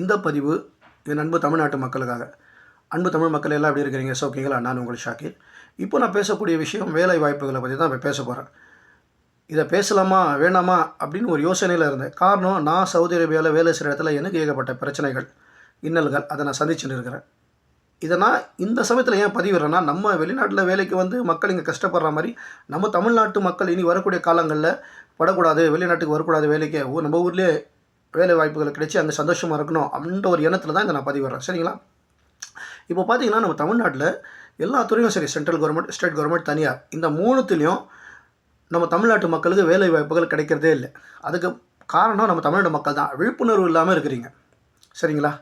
இந்த பதிவு என் அன்பு தமிழ்நாட்டு மக்களுக்காக. அன்பு தமிழ் மக்கள் எல்லாம் எப்படி இருக்கிறீங்க? சௌக்கியங்களா நான் உங்கள் ஷாக்கிர். இப்போ நான் பேசக்கூடிய விஷயம் வேலை வாய்ப்புகளை பற்றி தான் இப்போ பேச போகிறேன் இதை பேசலாமா வேணாமா அப்படின்னு ஒரு யோசனையில் இருந்தேன். காரணம் நான் சவுதி அரேபியாவில் வேலை செய்கிற இடத்துல எனக்கு ஏகப்பட்ட பிரச்சனைகள் இன்னல்கள் அதை நான் சந்திச்சுட்டு இருக்கிறேன். இதை நான் இந்த சமயத்தில் ஏன் பதிவிடுறேன்னா நம்ம வெளிநாட்டில் வேலைக்கு வந்து மக்கள் இங்கே கஷ்டப்படுற மாதிரி நம்ம தமிழ்நாட்டு மக்கள் இனி வரக்கூடிய காலங்களில் படக்கூடாது வெளிநாட்டுக்கு வரக்கூடாது வேலைக்கு ஓ நம்ம ஊர்லேயே வேலை வாய்ப்புகள் கிடைச்சி அங்கே சந்தோஷமாக இருக்கணும் அப்படின்ற ஒரு எண்ணத்தில் தான் இதை நான் பதிவிடுறேன் சரிங்களா? இப்போ பார்த்தீங்கன்னா நம்ம தமிழ்நாட்டில் எல்லா துறையும் சரி சென்ட்ரல் கவர்மெண்ட் ஸ்டேட் கவர்மெண்ட் தனியார் இந்த மூணுத்துலேயும் நம்ம தமிழ்நாட்டு மக்களுக்கு வேலை வாய்ப்புகள் கிடைக்கிறதே இல்லை. அதுக்கு காரணம் நம்ம தமிழ்நாடு மக்கள் தான். விழிப்புணர்வு இல்லாமல் இருக்கிறீங்க. சரிங்களா?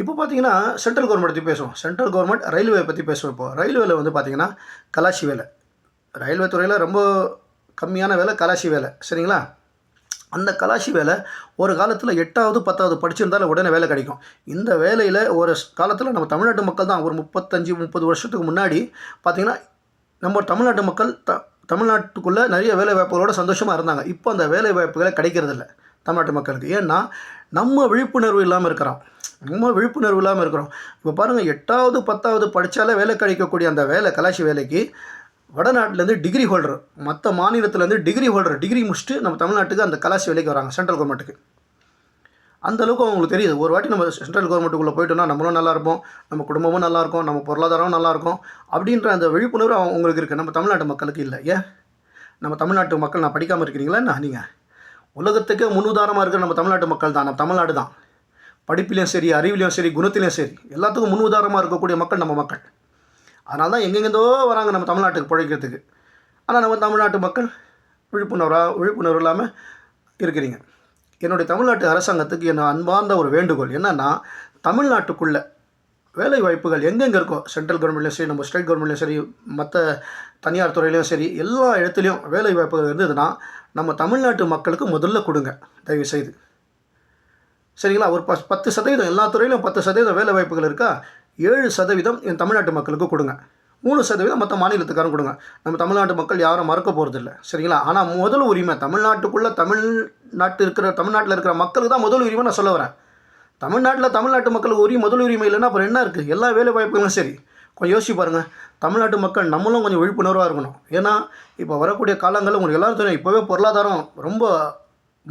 இப்போ பார்த்தீங்கன்னா சென்ட்ரல் கவர்மெண்ட் பற்றி பேசுவோம். சென்ட்ரல் கவர்மெண்ட் ரயில்வே பற்றி பேசுவோம் இப்போ. ரயில்வேல வந்து பார்த்தீங்கன்னா கலாசி வேலை. ரயில்வே துறையில் ரொம்ப கம்மியான வேலை கலாசி வேலை. சரிங்களா? அந்த கலாசி வேலை ஒரு காலத்தில் எட்டாவது பத்தாவது படிச்சிருந்தாலும் உடனே வேலை கிடைக்கும். இந்த வேலையில் ஒரு காலத்தில் நம்ம தமிழ்நாட்டு மக்கள் தான். ஒரு முப்பத்தஞ்சு முப்பது வருஷத்துக்கு முன்னாடி பார்த்திங்கன்னா நம்ம தமிழ்நாட்டு மக்கள் த தமிழ்நாட்டுக்குள்ளே நிறைய வேலை வாய்ப்புகளோட சந்தோஷமாக இருந்தாங்க. இப்போ அந்த வேலை வாய்ப்புகளை கிடைக்கிறதில்ல தமிழ்நாட்டு மக்களுக்கு. ஏன்னா நம்ம விழிப்புணர்வு இல்லாமல் இருக்கிறோம். நம்ம விழிப்புணர்வு இல்லாமல் இருக்கிறோம். இப்போ பாருங்கள் எட்டாவது பத்தாவது படித்தாலே வேலை கிடைக்கக்கூடிய அந்த வேலை கலாச்சி வேலைக்கு வடநாட்டிலேருந்து டிகிரி ஹோல்டர் மற்ற மாநிலத்திலேருந்து டிகிரி ஹோல்டர் டிகிரி முடிச்சுட்டு நம்ம தமிழ்நாட்டுக்கு அந்த கலாசி வேலைக்கு வராங்க சென்ட்ரல் கவர்மெண்ட்டுக்கு அந்தளவுக்கு அவங்களுக்கு தெரியுது. ஒரு வாட்டி நம்ம சென்ட்ரல் கவர்மெண்ட்டுக்குள்ளே போயிட்டோம்னா நம்மளும் நல்லாயிருப்போம் நம்ம குடும்பமும் நல்லா இருக்கும் நம்ம பொருளாதாரமும் நல்லாயிருக்கும் அப்படின்ற அந்த விழிப்புணர்வு அவங்களுக்கு இருக்குது நம்ம தமிழ்நாட்டு மக்களுக்கு இல்லை. ஏன்? நம்ம தமிழ்நாட்டு மக்கள் நான் படிக்காமல் இருக்கிறீங்களா என்ன நீங்கள் உலகத்துக்கே முன்னுதாரமாக இருக்கிற நம்ம தமிழ்நாட்டு மக்கள் தான். நம்ம தமிழ்நாடு தான். படிப்புலேயும் சரி அறிவிலையும் சரி குணத்திலையும் சரி எல்லாத்துக்கும் முன் உதாரணமாக இருக்கக்கூடிய மக்கள் நம்ம மக்கள். அதனால தான் எங்கெங்கேருந்தோ வராங்க நம்ம தமிழ்நாட்டுக்கு பிழைக்கிறதுக்கு. ஆனால் நம்ம தமிழ்நாட்டு மக்கள் விழிப்புணர்வாக விழிப்புணர்வு இல்லாமல் இருக்கிறீங்க. என்னுடைய தமிழ்நாட்டு அரசாங்கத்துக்கு என்ன அன்பார்ந்த ஒரு வேண்டுகோள் என்னென்னா தமிழ்நாட்டுக்குள்ளே வேலை வாய்ப்புகள் எங்கெங்கே இருக்கோ சென்ட்ரல் கவர்மெண்ட்லையும் சரி நம்ம ஸ்டேட் கவர்மெண்ட்லையும் சரி மற்ற தனியார் துறையிலையும் சரி எல்லா இடத்துலையும் வேலை வாய்ப்புகள் இருந்ததுன்னா நம்ம தமிழ்நாட்டு மக்களுக்கு முதல்ல கொடுங்க தயவு செய்து சரிங்களா? ஒரு ப பத்து சதவீதம் எல்லா துறையிலும் பத்து சதவீதம் வேலை வாய்ப்புகள் இருக்கா? ஏழு சதவீதம் என் தமிழ்நாட்டு மக்களுக்கு கொடுங்க. மூணு சதவீதம் மற்ற மாநிலத்துக்காரன் கொடுங்க. நம்ம தமிழ்நாட்டு மக்கள் யாரும் மறக்க போகிறதில்ல சரிங்களா? ஆனால் முதல் உரிமை தமிழ்நாட்டுக்குள்ளே தமிழ்நாட்டு இருக்கிற தமிழ்நாட்டில் இருக்கிற மக்களுக்கு தான் முதல் உரிமை நான் சொல்ல வரேன். தமிழ்நாட்டில் தமிழ்நாட்டு மக்களுக்கு உரிமை முதல் உரிமை இல்லைன்னா அப்புறம் என்ன இருக்குது எல்லா வேலை வாய்ப்புகளும் சரி. கொஞ்சம் யோசிச்சு பாருங்கள் தமிழ்நாட்டு மக்கள் நம்மளும் கொஞ்சம் விழிப்புணர்வாக இருக்கணும். ஏன்னா இப்போ வரக்கூடிய காலங்களில் உங்களுக்கு எல்லாரும் தெரியும் இப்போவே பொருளாதாரம் ரொம்ப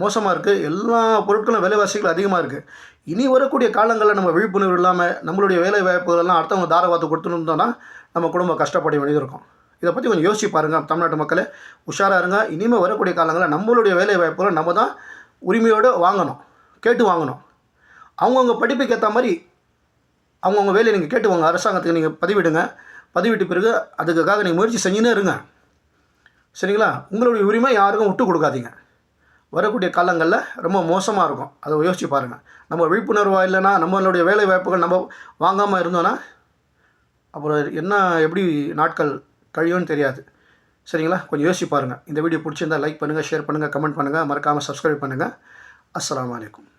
மோசமாக இருக்குது எல்லா பொருட்களும் விலைவாசிகள் அதிகமாக இருக்குது இனி வரக்கூடிய காலங்களில் நம்ம விழிப்புணர்வு இல்லாமல் நம்மளுடைய வேலை வாய்ப்புகளெல்லாம் அடுத்தவங்க தாரவாத்து கொடுத்துருந்தோம்னா நம்ம குடும்பம் கஷ்டப்பட வேண்டியது இருக்கும் இதை பற்றி கொஞ்சம் யோசிச்சு பாருங்கள் தமிழ்நாட்டு மக்களை. உஷாராக இருங்க. இனிமேல் வரக்கூடிய காலங்களில் நம்மளுடைய வேலை வாய்ப்புகளை நம்ம தான் உரிமையோடு வாங்கணும். கேட்டு வாங்கணும். அவங்கவுங்க படிப்புக்கு ஏற்ற மாதிரி அவங்கவுங்க வேலையை நீங்கள் கேட்டு வாங்க. அரசாங்கத்துக்கு நீங்கள் பதிவிடுங்க. பதிவிட்ட பிறகு அதுக்காக நீங்கள் முயற்சி செஞ்சுன்னே இருங்க. சரிங்களா? உங்களுடைய உரிமை யாருக்கும் விட்டு கொடுக்காதீங்க. வரக்கூடிய காலங்களில் ரொம்ப மோசமாக இருக்கும். அதை யோசிச்சு பாருங்கள் நம்ம விழிப்புணர்வாக இல்லைன்னா நம்மளுடைய வேலை வாய்ப்புகள் நம்ம வாங்காமல் இருந்தோன்னா அப்புறம் என்ன எப்படி நாட்கள் கழியும்னு தெரியாது. சரிங்களா? கொஞ்சம் யோசிச்சு பாருங்கள் இந்த வீடியோ பிடிச்சிருந்தா லைக் பண்ணுங்கள் ஷேர் பண்ணுங்கள் கமெண்ட் பண்ணுங்கள் மறக்காமல் சப்ஸ்கிரைப் பண்ணுங்கள் அஸ்லாம் வலைக்கம்